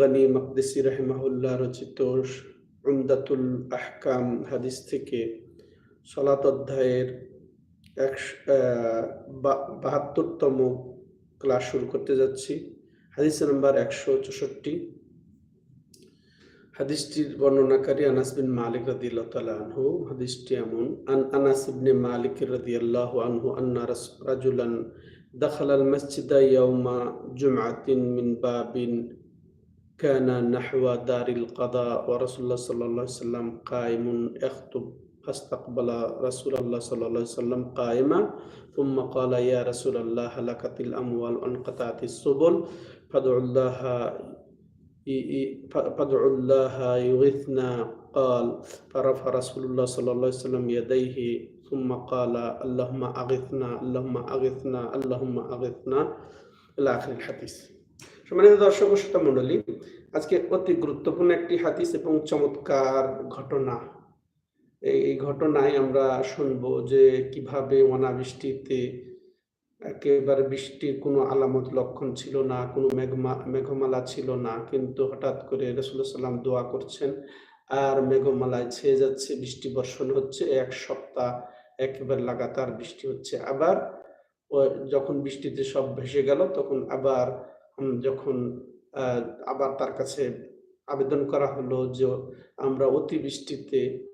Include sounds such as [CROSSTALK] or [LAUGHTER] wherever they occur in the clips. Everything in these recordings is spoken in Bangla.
গানি মকদিসি রহমাউল্লাহ রচিত উমদাতুল আহকাম হাদিস থেকে সলাত অধ্যায়ের একশো বাহাত্তরতম ক্লাস শুরু করতে যাচ্ছি। হাদিস নাম্বার একশো চৌষট্টি। হাদিসটির বর্ণনাকারী আনাস বিন মালিক রাদিয়াল্লাহু তাআলা আনহু। হাদিসটি এমন, আন আনাস ইবনে মালিক রাদিয়াল্লাহু আনহু আন্না রাজুলান দাখালাল মসজিদা ইয়াউমা জুমআতিন মিন বাবিন كان نحو دار القضاء ورسول الله صلى الله عليه وسلم قائم. يخطب فاستقبل رسول الله صلى الله عليه وسلم قائما. ثم قال يا رسول الله هلكت الأموال وانقطعت السبل فادعوا الله فادعوا الله يغثنا. قال فرفع رسول الله صلى الله عليه وسلم يديه ثم قال اللهم أغثنا اللهم أغثنا اللهم أغثنا. إلى آخر الحديث. সম্মানিত দর্শক শ্রোতা মণ্ডলী, আজকে অতি গুরুত্বপূর্ণ একটি হাদিস এবং চমৎকার ঘটনা। এই ঘটনায় আমরা শুনব যে কীভাবে অনাবৃষ্টিতে একেবারে বৃষ্টির কোনো আলামত লক্ষণ ছিল না, কোনো মেঘমা, মেঘমালা ছিল না, কিন্তু হঠাৎ করে রসুল্লাহ সাল্লাম দোয়া করছেন আর মেঘমালায় ছেয়ে যাচ্ছে, বৃষ্টি বর্ষণ হচ্ছে, এক সপ্তাহ একেবারে লাগাতার বৃষ্টি হচ্ছে। আবার যখন বৃষ্টিতে সব ভেসে গেল, তখন আবার যখন আবার তার কাছে আবেদন করা হলো যে আমরা অতিবৃষ্টিতে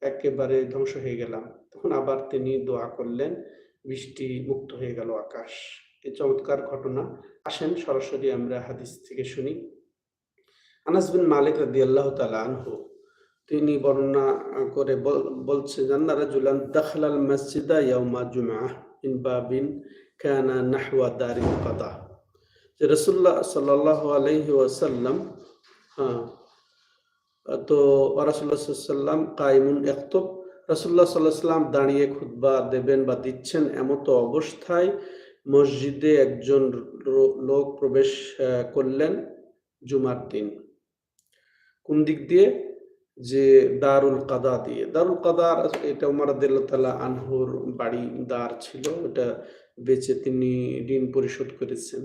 একেবারে ধ্বংস হয়ে গেলাম, তখন আবার তিনি দোয়া করলেন, বৃষ্টি মুক্ত হয়ে গেল আকাশ। এই চমৎকার ঘটনা। আসেন, সরাসরি আমরা হাদিস থেকে শুনি। আনাস বিন মালিক রাদিয়াল্লাহু তাআলা আনহু, তিনি বর্ণনা করে বল- বলছে, জান্না রাজুলান দাখলাল মসজিদা ইয়াউমা জুমআহ ইন বাবিন কানা নাহওয়া দারিল কাদা। যে রাসূলুল্লাহ সাল্লাল্লাহু আলাইহি ওয়াসাল্লাম হ্যাঁ তো রাসূলুল্লাহ সাল্লাম কাইমুন সাল্লাল্লাহু আলাইহি সাল্লাম দাঁড়িয়ে খুতবা দেবেন বা দিচ্ছেন এমতো অবস্থায় মসজিদে একজন লোক প্রবেশ করলেন জুমার দিন। কোন দিক দিয়ে? যে দারুল কাদা দিয়ে। দারুল কাদার এটা উমার আদিল্লাহ আনহুর বাড়ি, দার ছিল। এটা বেচে তিনি ঋণ পরিশোধ করেছেন।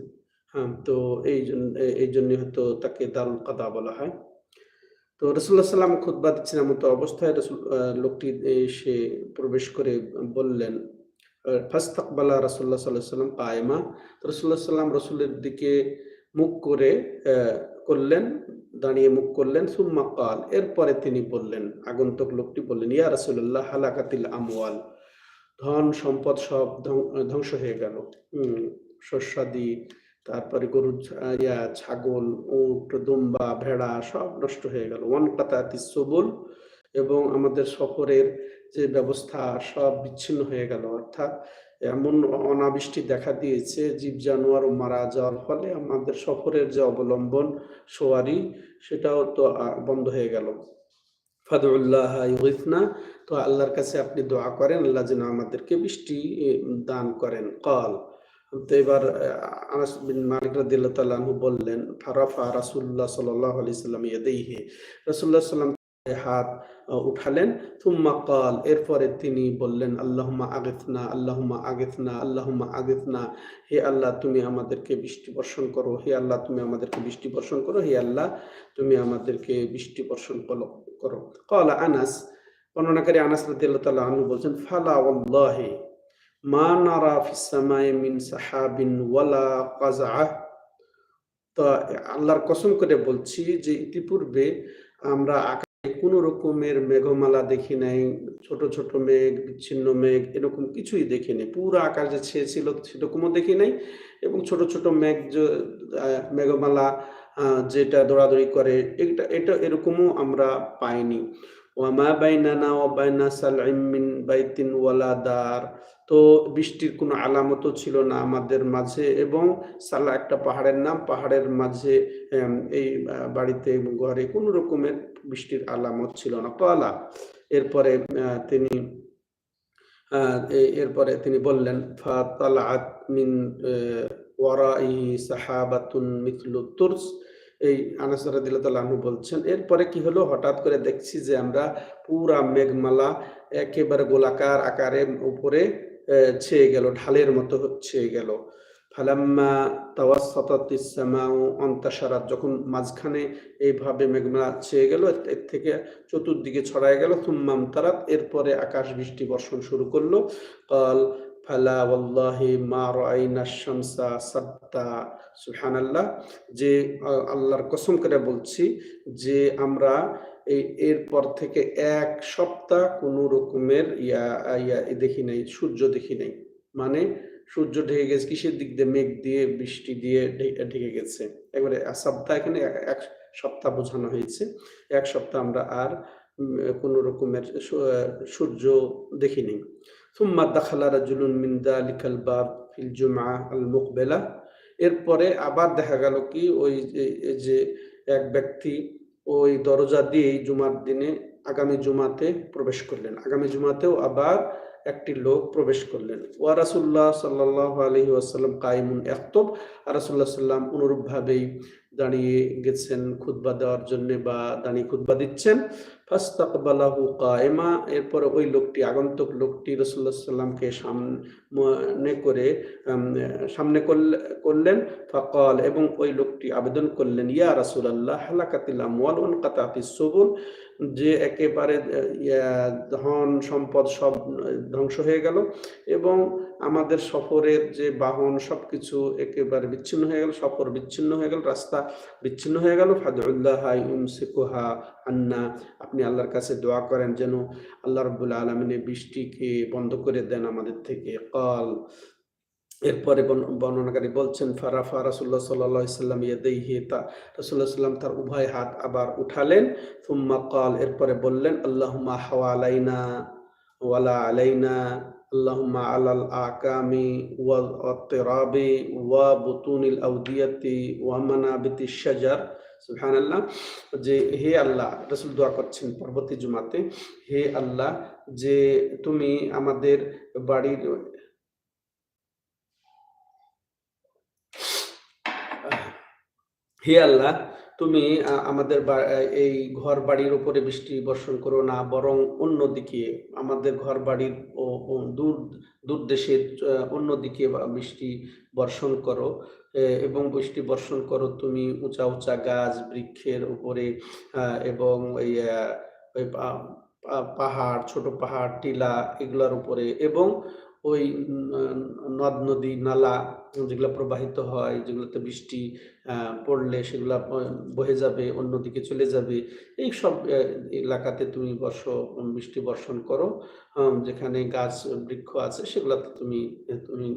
হ্যাঁ। তো এই জন্য এই জন্য হয়তো তাকে দারুল কাদা বলা হয়। তো রসুল্লাহ সাল্লাম খুতবা দিচ্ছেন এমন তো অবস্থায় রসুল লোকটি এসে প্রবেশ করে বললেন ফাস্তাকবালা রসুল্লাহ সাল্লাহ সাল্লাম কায়েমা। রসুল্লাহ সাল্লাম রসুলের দিকে মুখ করে করলেন, দাঁড়িয়ে মুখ করলেন, সুম্মা কাল এরপরে তিনি বললেন, আগন্তুক লোকটি বললেন, ইয়া রাসূলুল্লাহ, হালাকাতিল আমওয়াল। ধন সম্পদ সব ধ্বং- ধ্বংস হয়ে গেল। শস্যাদি তারপরে গরু ইয়া, ছাগল, উট, দুম্বা, ভেড়া সব নষ্ট হয়ে গেল। ওয়ান কাতাতি সবুল এবং আমাদের সফরের যে ব্যবস্থা সব বিচ্ছিন্ন হয়ে গেল। অর্থাৎ এমন অনাবৃষ্টি দেখা দিয়েছে, জীব জানোয়ার মারা যাওয়ার ফলে আমাদের সফরের যে অবলম্বন সোয়ারি, সেটাও তো বন্ধ হয়ে গেল। ফাদুল্লাহ ইউগিথনা তো আল্লাহর কাছে আপনি দোয়া করেন, আল্লাহ যেন আমাদেরকে বৃষ্টি দান করেন। কল তো এবার আনাস বিন মালিক রাদিয়াল্লাহু তাআলা আনহু বললেন, ফারাফা রাসূলুল্লাহ সাল্লাল্লাহু আলাইহি সাল্লাম ইয়াদাইহি। রাসূলুল্লাহ সাল্লাম হাত উঠালেন। থুম্মা কাল এরপরে তিনি বললেন, আল্লাহুম্মা আগিথনা আল্লাহুম্মা আগিথনা আল্লাহুম্মা আগিথনা হে আল্লাহ, তুমি আমাদেরকে বৃষ্টি বর্ষণ করো। হে আল্লাহ, তুমি আমাদেরকে বৃষ্টি বর্ষণ করো। হে আল্লাহ, তুমি আমাদেরকে বৃষ্টি বর্ষণ করো। কলা আনাস, বর্ণনাকারী আনাস রাদিয়াল্লাহু তাআলা আনহু বলছেন, ফালা ওয়াল্লাহি। মা নারা ফিস সামাই মিন সাহাবিন ওয়ালা কাযআ। তো আল্লাহর কসম করে বলছি যে ইতিপূর্বে আমরা আকাশে কোনো রকমের মেঘমালা দেখি নাই, ছোট ছোট মেঘ, বিচ্ছিন্ন মেঘ, এরকম কিছুই দেখি নাই। পুরো আকাশ যে ছেয়ে ছিল সেরকমও দেখি নাই এবং ছোট ছোট মেঘ মেঘমালা যেটা দৌড়াদৌড়ি করে, এটা এটা এরকমও আমরা পাইনি। ওয়ামা বাইনানা ওয়া বাইনা সালইম মিন বাইতিন ওয়ালা দার। তো বৃষ্টির কোনো আলামতও ছিল না আমাদের মাঝে এবং সালা একটা পাহাড়ের নাম, পাহাড়ের মাঝে এই বাড়িতে ঘরে কোনো রকমের বৃষ্টির আলামত ছিল না। কলা এরপরে তিনি এরপরে তিনি বললেন মিন সাহাবাতুন মিথলু তুরস। এই আনাস আনহু বলছেন, এরপরে কি হলো? হঠাৎ করে দেখছি যে আমরা পুরা মেঘমালা একেবারে গোলাকার আকারে উপরে ছেয়ে গেল, ঢালের মতো ছেয়ে গেল। ফালাম্মা তাওয়াসসাতাতিস সামাউ অন্তাশারাত যখন মাঝখানে এইভাবে মেঘনা ছেয়ে গেল, এর থেকে চতুর্দিকে ছড়ায় গেল থুম্মাম তারাত এরপরে আকাশ বৃষ্টি বর্ষণ শুরু করল। কল, ফালা ওয়াল্লাহি মা রাআইনা শামসা সাত্তা। সুবহানাল্লাহ, যে আল্লাহর কসম করে বলছি যে আমরা এরপর থেকে এক সপ্তাহ কোনো রকমের ইয়া ইয়া দেখি নাই, সূর্য দেখি নাই। মানে সূর্য ঢেকে গেছে, কিসের দিক দিয়ে? মেঘ দিয়ে, বৃষ্টি দিয়ে ঢেকে গেছে। একবারে সপ্তাহ এখানে এক- সপ্তাহ বোঝানো হয়েছে। এক সপ্তাহ আমরা আর কোনো রকমের সূর্য দেখিনি সুম্মা দাখালা রাজুলুন মিন দালিকাল বাব ফিল জুমআ আল মুকবেলা। এরপরে আবার দেখা গেল কি, ওই যে এক ব্যক্তি ওই দরজা দিয়ে জুমার দিনে আগামী জুমাতে প্রবেশ করলেন। আগামী জুমাতেও আবার একটি লোক প্রবেশ করলেন। ওয়া রাসুল্লাহ সাল্লাহ আলহি আসাল্লাম কাইমুন একতব আর রাসূলুল্লাহ সাল্লাম অনুরূপভাবেই দাঁড়িয়ে গেছেন খুদ্া দেওয়ার জন্যে বা দাঁড়িয়ে খুদ্া দিচ্ছেন। ফাস্তাকবালাহু কায়েমা। এরপরে ওই লোকটি, আগন্তুক লোকটি রাসূলুল্লাহ সাল্লামকে সামনে করে সামনে করলে- করলেন, ফকল, এবং ওই লোকটি আবেদন করলেন, ইয়া রাসূলুল্লাহ, হালাকাতিল আমওয়াল ওয়ান কাতাতিস সুবুল। যে একেবারে ধন সম্পদ সব, ধ্বংস হয়ে গেল, এবং আমাদের সফরের যে বাহন সব কিছু একেবারে বিচ্ছিন্ন হয়ে গেল, সফর বিচ্ছিন্ন হয়ে গেল, রাস্তা বিচ্ছিন্ন হয়ে গেল ফাদুল্লাহ ইউমসিকুহা আন্না। আপনি আল্লাহর কাছে দোয়া করেন যেন আল্লাহ রব্বুল আলমিনের বৃষ্টিকে বন্ধ করে দেন আমাদের থেকে। কল এরপরে বর্ণনাকারী বলছেন, ফারাফা রাসুল্লাহ সাল্লাহ সাল্লাম ইয়াদাইহি তা রাসুল্লাহ সাল্লাম তার উভয় হাত আবার উঠালেন। থুম্মা কল এরপরে বললেন, আল্লাহুম্মা হাওয়া আলাইনা ওয়ালা আলাইনা, আল্লাহুম্মা আলাল আকামি ওয়াত্তিরাবি ওয়া বুতুনিল আউদিয়াতি ওয়া মানাবিতি আল্লাহ যে হে আল্লাহ, রসুল দোয়া করছেন পরবর্তী জুমাতে, হে আল্লাহ, যে তুমি আমাদের বাড়ির হে আল্লাহ তুমি আমাদের এই ঘর বাড়ির উপরে বৃষ্টি বর্ষণ করো না, বরং অন্যদিকে আমাদের ঘর বাড়ির ও দূর দূর দেশের অন্যদিকে বৃষ্টি বর্ষণ করো। এবং বৃষ্টি বর্ষণ করো তুমি উঁচা উঁচা গাছ বৃক্ষের উপরে এবং ওই পাহাড়, ছোট পাহাড়, টিলা এগুলোর উপরে এবং ওই নদ, নদী, নালা যেগুলো প্রবাহিত হয়, যেগুলোতে বৃষ্টি পড়লে সেগুলো বহে যাবে, অন্যদিকে চলে যাবে। এই সব এলাকাতে তুমি বর্ষ, বৃষ্টি বর্ষণ করো। যেখানে গাছ, বৃক্ষ আছে, সেগুলাতে তুমি তুমি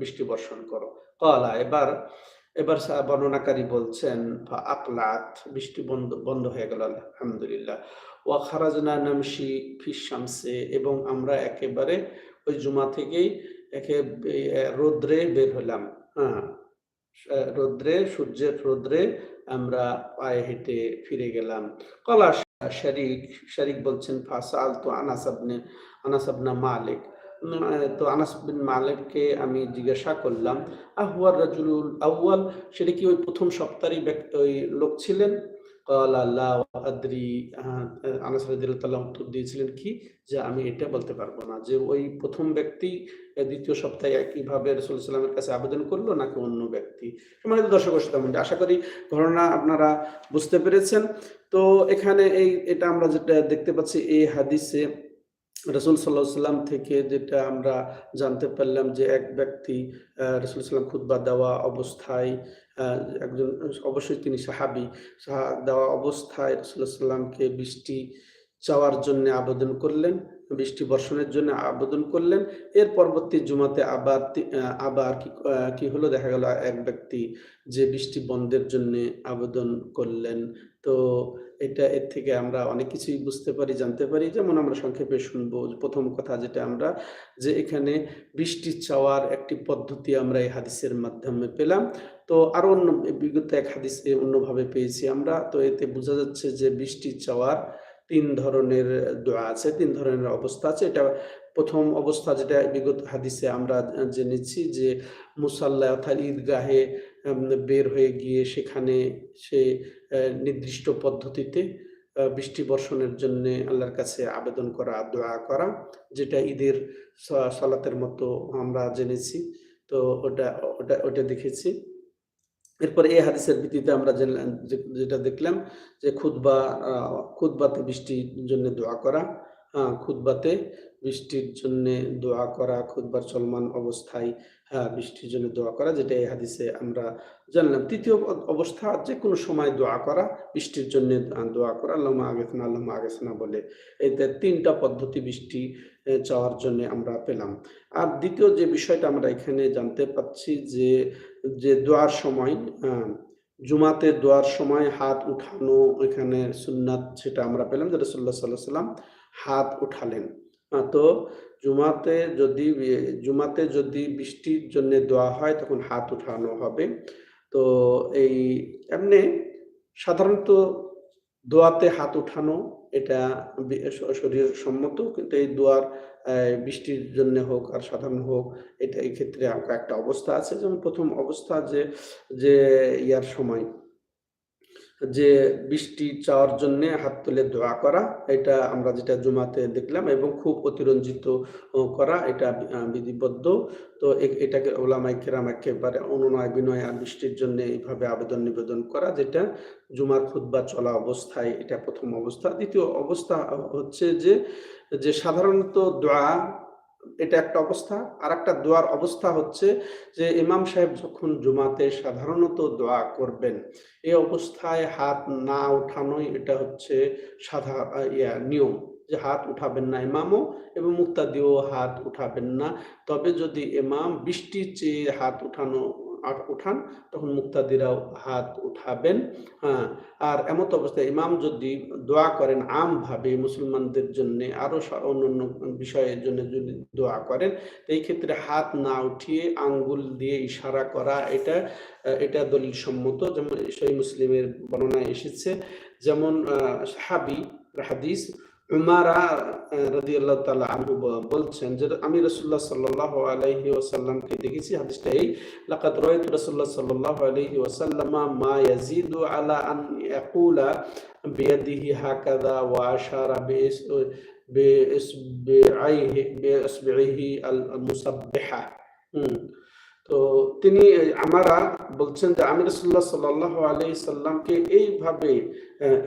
বৃষ্টি বর্ষণ করো। কলা, এবার এবার বর্ণনাকারী বলছেন আকলাত বৃষ্টি বন্ধ বন্ধ হয়ে গেল, আলহামদুলিল্লাহ। ওয়া খারাজনা নামশি ফিস শামসে এবং আমরা একেবারে ওই জুমা থেকেই একে রৌদ্রে বের হলাম। হ্যাঁ রৌদ্রে, সূর্যের রৌদ্রে আমরা পায়ে হেঁটে ফিরে গেলাম। কলা শারিক শারিক বলছেন ফাসাল তো আনাস আবনে আনাস আবনা মালিক। তো আনাস বিন মালিককে আমি জিজ্ঞাসা করলাম আহুয়ার রাজুলুল আউয়াল, সেটা কি ওই প্রথম সপ্তাহের ব্যক্তি, ওই লোক ছিলেন? কল আল্লাহ আদ্রি আনাস উত্তর দিয়েছিলেন কি? যে আমি এটা বলতে পারব না। যে ওই প্রথম ব্যক্তি দ্বিতীয় সপ্তাহে একইভাবে রসুল কাছে আবেদন করল নাকি অন্য ব্যক্তি? মানে দর্শক সেটা আশা করি ঘটনা আপনারা বুঝতে পেরেছেন। তো এখানে এই, এটা আমরা যেটা দেখতে পাচ্ছি, এই হাদিসে রসুল সাল্লাহ সাল্লাম থেকে যেটা আমরা জানতে পারলাম যে এক ব্যক্তি রসুল সাল্লাম খুতবা দেওয়া অবস্থায় একজন অবশ্যই তিনি সাহাবি। সাহা- দেওয়া অবস্থায় রসুল্লাহ সাল্লামকে বৃষ্টি চাওয়ার জন্য আবেদন করলেন, বৃষ্টি বর্ষণের জন্য আবেদন করলেন। এর পরবর্তী জুমাতে আবার আবার কি হলো? দেখা গেল এক ব্যক্তি যে বৃষ্টি বন্ধের জন্য আবেদন করলেন। তো এটা এর থেকে আমরা অনেক কিছুই বুঝতে পারি, জানতে পারি। যেমন আমরা সংক্ষেপে শুনব প্রথম কথা যেটা আমরা, যে এখানে বৃষ্টি চাওয়ার একটি পদ্ধতি আমরা এই হাদিসের মাধ্যমে পেলাম। তো আরও অন্য বিগত এক হাদিসে অন্যভাবে পেয়েছি আমরা। তো এতে বোঝা যাচ্ছে যে বৃষ্টি চাওয়ার তিন ধরনের দোয়া আছে, তিন ধরনের অবস্থা আছে। এটা প্রথম অবস্থা যেটা বিগত হাদিসে আমরা জেনেছি যে মুসাল্লা অর্থাৎ ঈদগাহে বের হয়ে গিয়ে সেখানে সে নির্দিষ্ট পদ্ধতিতে বৃষ্টি বর্ষণের জন্য আল্লাহর কাছে আবেদন করা দোয়া করা যেটা ঈদের সালাতের মতো আমরা জেনেছি। তো ওটা ওটা ওটা দেখেছি। এরপরে এই হাদিসের ভিত্তিতে আমরা যেটা দেখলাম যে খুতবা আহ, খুতবাতে বৃষ্টির জন্য দোয়া করা খুতবাতে বৃষ্টির জন্য দোয়া করা, খুতবার চলমান অবস্থায় হ্যাঁ বৃষ্টির জন্য দোয়া করা, যেটা এই হাদিসে আমরা জানলাম। তৃতীয় অবস্থা যে কোনো সময় দোয়া করা, বৃষ্টির জন্য দোয়া করা আল্লাহ আগেসনা আল্লাহ আগেসনা বলে। এই তে- তিনটা পদ্ধতি বৃষ্টি চাওয়ার জন্য আমরা পেলাম। আর দ্বিতীয় যে বিষয়টা আমরা এখানে জানতে পাচ্ছি যে যে দোয়ার সময় জুমাতে দোয়ার সময় হাত উঠানো, এখানে সুন্নাত সেটা আমরা পেলাম, যেটা রসুল্লাহ সাল্লাহ সাল্লাম হাত উঠালেন। তো জুমাতে যদি জুমাতে যদি বৃষ্টির জন্য দোয়া হয়, তখন হাত উঠানো হবে। তো এই এমনি সাধারণত দোয়াতে হাত উঠানো, এটা শরীর সম্মত কিন্তু এই দোয়ার বৃষ্টির জন্য হোক আর সাধারণ হোক, এটা এই ক্ষেত্রে একটা অবস্থা আছে। যেমন প্রথম অবস্থা যে যে ইয়ার সময়। যে বৃষ্টি চাওয়ার জন্য হাত তুলে দোয়া করা, এটা আমরা যেটা জুমাতে দেখলাম এবং খুব অতিরঞ্জিত করা, এটা বিধিবদ্ধ। তো এটাকে ওলামাই কেরাম একেবারে অনুনয় বিনয় আর বৃষ্টির জন্য এইভাবে আবেদন নিবেদন করা, যেটা জুমার খুতবা চলা অবস্থায় এটা প্রথম অবস্থা। দ্বিতীয় অবস্থা হচ্ছে যে যে সাধারণত দোয়া এটা একটা অবস্থা। আর একটা দোয়ার অবস্থা হচ্ছে যে ইমাম সাহেব যখন জুমাতে সাধারণত দোয়া করবেন, এই অবস্থায় হাত না উঠানোই এটা হচ্ছে সাধা, ইয়া, নিয়ম যে হাত উঠাবেন না ইমামও এবং মুক্তাদিও হাত উঠাবেন না। তবে যদি ইমাম বৃষ্টির চেয়ে হাত উঠানো উঠান, তখন মুক্তাদিরাও হাত উঠাবেন। হ্যাঁ আর এমত অবস্থায় ইমাম যদি দোয়া করেন আমভাবে মুসলমানদের জন্য, আরও সা- অন্যান্য বিষয়ের জন্য যদি দোয়া করেন এই ক্ষেত্রে হাত না উঠিয়ে আঙ্গুল দিয়ে ইশারা করা, এটা এটা দলিল সম্মত যেমন সহি মুসলিমের বর্ণনায় এসেছে, যেমন সাহাবি হাদিস উমারা রাদিয়াল্লাহু তাআলা আনহু ব- বলছেন যে আমি রাসূলুল্লাহ সাল্লাল্লাহু আলাইহি ওয়াসাল্লামকে দেখেছি হাদিসটা এই লাকাদ রাআইতু রাসূলুল্লাহ সাল্লাল্লাহু আলাইহি ওয়াসাল্লাম মা ইয়াজিদু আলা আন ইয়াকুলা বিয়াদিহি হাকাযা ওয়া আশারা বিইস বিইসবিআইহি বিইসবিহি আল মুসাব্বিহা হুম তো তিনি আমারা বলছেন যে আমি রসুল্লাহ সাল্লাহ আলাই সাল্লামকে এইভাবে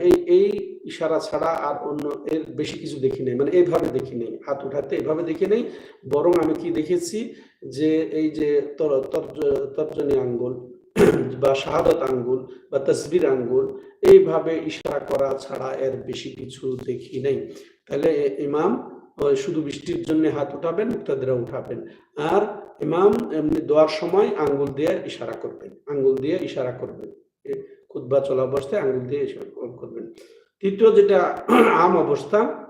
এই এই ইশারা ছাড়া আর অন্য এর বেশি কিছু দেখি নেই। মানে এইভাবে দেখি নেই। হাত উঠাতে এইভাবে দেখি নেই। বরং আমি কি দেখেছি যে এই যে তর- তর্জনী আঙ্গুল বা শাহাদত আঙ্গুল বা তসবির আঙ্গুল, এইভাবে ইশারা করা ছাড়া এর বেশি কিছু দেখি নেই। তাহলে ইমাম শুধু বৃষ্টির জন্য হাত উঠাবেন, মুক্তাদিরা উঠাবেন। আর ইমাম এমনি দোয়ার সময় আঙ্গুল দিয়ে ইশারা করবেন। আঙ্গুল দিয়ে ইশারা করবেন। খুতবা চলা অবস্থায় আঙ্গুল দিয়ে ইশারা করবেন। তৃতীয় যেটা আম অবস্থা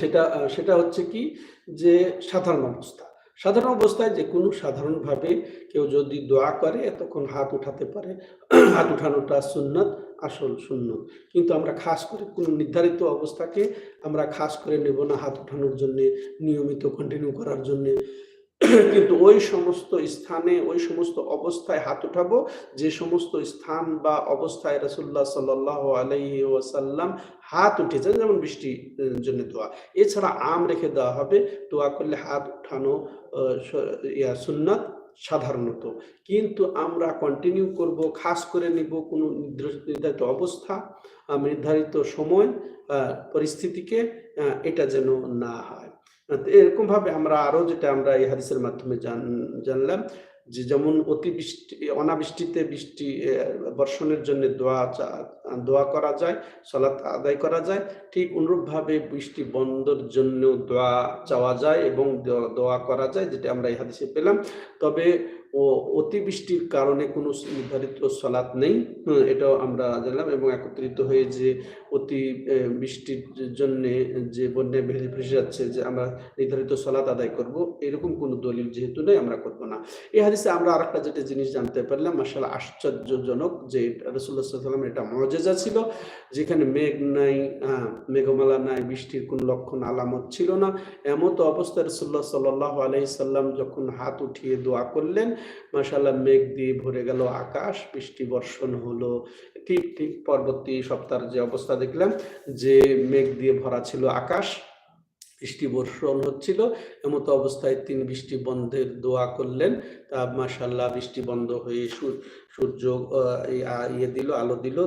সেটা সেটা হচ্ছে কি যে সাধারণ অবস্থা। সাধারণ অবস্থায় যে কোনো সাধারণভাবে কেউ যদি দোয়া করে তখন হাত উঠাতে পারে। হাত উঠানোটা সুন্নত, আসল সুন্নত। কিন্তু আমরা খাস করে কোনো নির্ধারিত অবস্থাকে আমরা খাস করে নেব না হাত উঠানোর জন্যে, নিয়মিত কন্টিনিউ করার জন্য। [CLEARS THROAT] কিন্তু ওই সমস্ত স্থানে, ওই সমস্ত অবস্থায় হাত উঠাবো, যে সমস্ত স্থান বা অবস্থায় রসুল্লাহ সাল্লাহ আলাইহি ওয়াসাল্লাম হাত উঠেছেন, যেমন বৃষ্টির জন্য দোয়া। এছাড়া আম রেখে দেওয়া হবে। দোয়া করলে হাত উঠানো ইয়া সুন্নাত। সাধারণত। কিন্তু আমরা কন্টিনিউ করব, খাস করে নিব কোনো নির্ধারিত অবস্থা নির্ধারিত সময় পরিস্থিতিকে এটা যেন না হয়। এরকমভাবে এরকম ভাবে আমরা আরও যেটা আমরা এই হাদিসের মাধ্যমে জান- জানলাম যে যেমন অতিবৃষ্টি, অনাবৃষ্টিতে বৃষ্টি বর্ষণের জন্য দোয়া দোয়া করা যায় সলাৎ আদায় করা যায়, ঠিক অনুরূপভাবে বৃষ্টি বন্ধের জন্য দোয়া চাওয়া যায় এবং দোয়া- করা যায়, যেটা আমরা এই হাদিসে পেলাম। তবে, ও, অতিবৃষ্টির কারণে কোনো নির্ধারিত সলাৎ নেই। এটাও আমরা জানলাম এবং একত্রিত হয়ে যে অতি বৃষ্টির জন্য যে বন্যায় ভেসে ভেসে যাচ্ছে যে আমরা নির্ধারিত সলাৎ আদায় করব, এরকম কোনো দলিল যেহেতু নেই, আমরা করব না। এই হাদিসে আমরা আরেকটা যেটা জিনিস জানতে পারলাম মাসাল আশ্চর্যজনক যে রসুল্লাহ সাল্লাম এটা মজেজা ছিল, যেখানে মেঘ নাই মেঘমালা নাই, বৃষ্টির কোনো লক্ষণ, আলামত ছিল না। এমতো অবস্থায় রসুল্লাহ সাল্লাহ আলাইসাল্লাম যখন হাত উঠিয়ে দোয়া করলেন মাসাল্লাহ মেঘ দিয়ে ভরে গেল আকাশ, বৃষ্টি বর্ষণ হলো। ঠিক ঠিক পরবর্তী সপ্তাহের যে অবস্থা দেখলাম, যে মেঘ দিয়ে ভরা ছিল আকাশ, বৃষ্টি বর্ষণ হচ্ছিল, এমতো অবস্থায় তিনি বৃষ্টি বন্ধের দোয়া করলেন। তা মাশাল্লাহ বৃষ্টি বন্ধ হয়ে সূর্য ইয়ে দিল, আলো দিল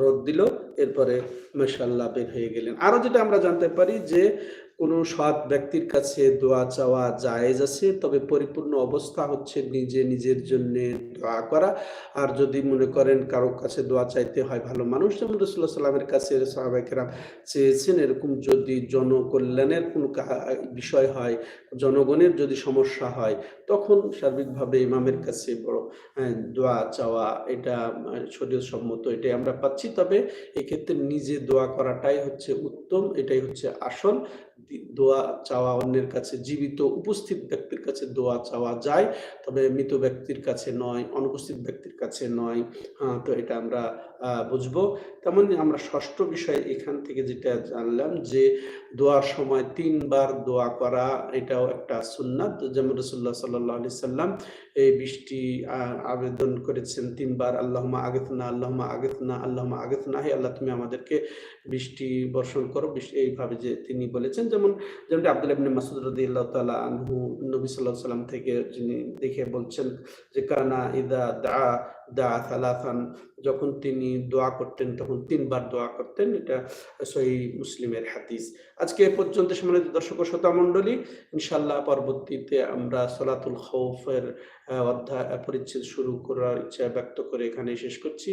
রোদ দিল, এরপরে মাশাল্লাহ বের হয়ে গেলেন। আরও যেটা আমরা জানতে পারি যে কোনো সৎ ব্যক্তির কাছে দোয়া চাওয়া জায়েজ আছে? তবে পরিপূর্ণ অবস্থা হচ্ছে নিজে নিজের জন্য দোয়া করা। আর যদি মনে করেন কারও কাছে দোয়া চাইতে হয় ভালো মানুষ, যেমন রসুল্লাহ সাল্লামের কাছে সাহাবাহিকেরা চেয়েছেন, এরকম যদি জনকল্যাণের কোনো বিষয় হয়, জনগণের যদি সমস্যা হয়, তখন সার্বিকভাবে ইমামের কাছে বড় দোয়া চাওয়া, এটা শরীর সম্মত এটাই আমরা পাচ্ছি। তবে এক্ষেত্রে নিজে দোয়া করাটাই হচ্ছে উত্তম, এটাই হচ্ছে আসল। দোয়া চাওয়া অন্যের কাছে, জীবিত উপস্থিত ব্যক্তির কাছে দোয়া চাওয়া যায়, তবে মৃত ব্যক্তির কাছে নয়, অনুপস্থিত ব্যক্তির কাছে নয়। হ্যাঁ তো এটা আমরা বুঝব। তেমনি আমরা ষষ্ঠ বিষয় এখান থেকে যেটা জানলাম যে, দোয়ার সময় তিনবার দোয়া করা, এটাও একটা সুন্নাত। যেমন রসুল্লাহ সাল্লাহ আলি সাল্লাম এই বৃষ্টি আবেদন করেছেন তিনবার আল্লাহমা আগেতনা আল্লাহমা আগেতনা আল্লাহমা আগেতনা হে আল্লাহ, তুমি আমাদেরকে বৃষ্টি বর্ষণ করো। এইভাবে যে তিনি বলেছেন যেমন যেমন আব্দুল ইবনে মাসুদ রাদিয়াল্লাহু তাআলা আনহু নবী সাল্লাল্লাহু আলাইহি সাল্লাম থেকে যিনি দেখে বলছেন যে, কানা ইদা দা দা সালাসান, যখন তিনি দোয়া করতেন, তখন তিনবার দোয়া করতেন। এটা সহি মুসলিমের হাদিস। আজকে এ পর্যন্ত সম্মানিত দর্শক শ্রোতা মণ্ডলী ইনশাল্লাহ পরবর্তীতে আমরা সলাতুল খৌফের অধ্যায় পরিচ্ছেদ শুরু করার ইচ্ছা ব্যক্ত করে এখানে শেষ করছি।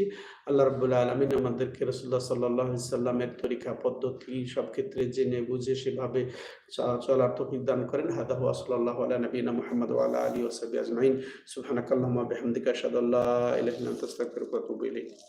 আল্লাহ রবুল্লাহ আলমিন আমাদেরকে রসুল্লাহ সাল্লাহ সাল্লামের তরিকা, পদ্ধতি সব ক্ষেত্রে জেনে, বুঝে সেভাবে চলার তৌফিক দান করেন। হাদা হুয়া সাল্লাল্লাহু আলা নবিয়িনা মুহাম্মদ আলা আলিহি ওয়া সাহবিহি আজমাইন। সুবহানাকাল্লাহুম্মা বিহামদিকা, আশহাদু лежит на тот, как группа кубы или нет.